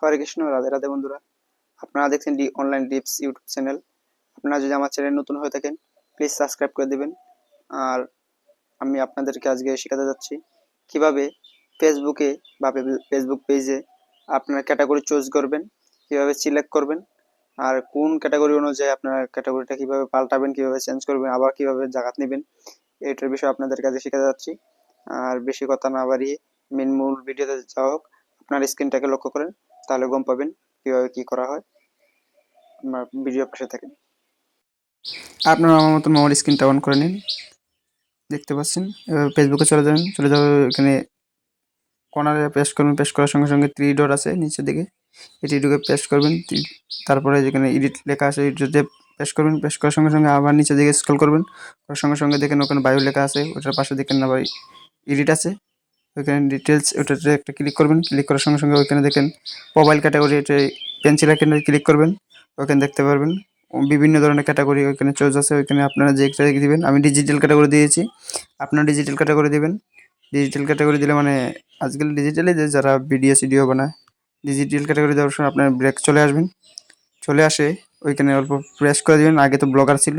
হরে কৃষ্ণ, রাধে রাধে বন্ধুরা। আপনারা দেখছেন D online tips YouTube channel. আপনারা যদি আমার চ্যানেল নতুন হয়ে থাকেন, প্লিজ সাবস্ক্রাইব করে দেবেন। আর আমি আপনাদেরকে আজকে শেখাতে যাচ্ছি কীভাবে ফেসবুকে বা ফেসবুক পেজে আপনার ক্যাটাগরি চুজ করবেন, কীভাবে সিলেক্ট করবেন, আর কোন ক্যাটাগরি অনুযায়ী আপনার ক্যাটাগরিটা কীভাবে পাল্টাবেন, কীভাবে চেঞ্জ করবেন, আবার কীভাবে জাগাত নেবেন, এটার বিষয়ে আপনাদের কাছে শেখাতে যাচ্ছি। আর বেশি কথা না বাড়িয়ে মেন মূল ভিডিওতে যাওয়া হোক, আপনার স্ক্রিনটাকে লক্ষ্য করেন। তাহলে গম পাবেন কীভাবে কি করা হয়। আপনার ভিডিও পাশে থাকেন। আপনারা আমার মতন মোবাইল স্ক্রিনটা অন করে নিন। দেখতে পাচ্ছেন? এবার ফেসবুকে চলে যাবেন। চলে যাবে এখানে কর্নারে পেস্ট করবেন। পেস্ট করার সঙ্গে সঙ্গে থ্রি ডট আছে নিচের দিকে। এটি ঢুকে পেস্ট করবেন। তারপরে যেখানে এডিট লেখা আছে এডিটে পেস্ট করবেন। পেস্ট করার সঙ্গে সঙ্গে আবার নিচের দিকে স্ক্রল করবেন। করার সঙ্গে সঙ্গে দেখেন ওখানে বায়ো লেখা আছে। ওটার পাশে দেখেন আবার এডিট আছে। ওইখানে ডিটেলস ওটাতে একটা ক্লিক করবেন। ক্লিক করার সঙ্গে সঙ্গে ওইখানে দেখেন মোবাইল ক্যাটাগরি এটা পেন্সিল আইকনে ক্লিক করবেন। ওইখানে দেখতে পারবেন। বিভিন্ন ধরনের ক্যাটাগরি ওইখানে চয়েস আছে। ওইখানে আপনারা যে একটা দিবেন। আমি ডিজিটাল ক্যাটাগরি দিয়েছি। আপনারা ডিজিটাল ক্যাটাগরি দিবেন। ডিজিটাল ক্যাটাগরি দিলে মানে আজকাল ডিজিটালে যে যারা ভিডিও সিডিও বানায় ডিজিটাল ক্যাটাগরি দেওয়ার সময় আপনার ব্রেক চলে আসবেন। চলে আসে, ওইখানে অল্প প্রেস করে দেবেন। আগে তো ব্লগার ছিল।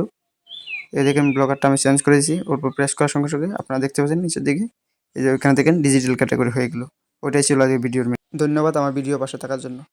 এই দেখেন ব্লগারটা আমি চেঞ্জ করে দিয়েছি। অল্প প্রেস করার সঙ্গে সঙ্গে আপনারা দেখতে পাচ্ছেন নিচের দিকে। এই যে ওইখান থেকে ডিজিটাল ক্যাটাগরি হয়ে গেলো। ওইটাই ছিল আজকে ভিডিওর ধন্যবাদ আমার ভিডিও পাশে থাকার জন্য।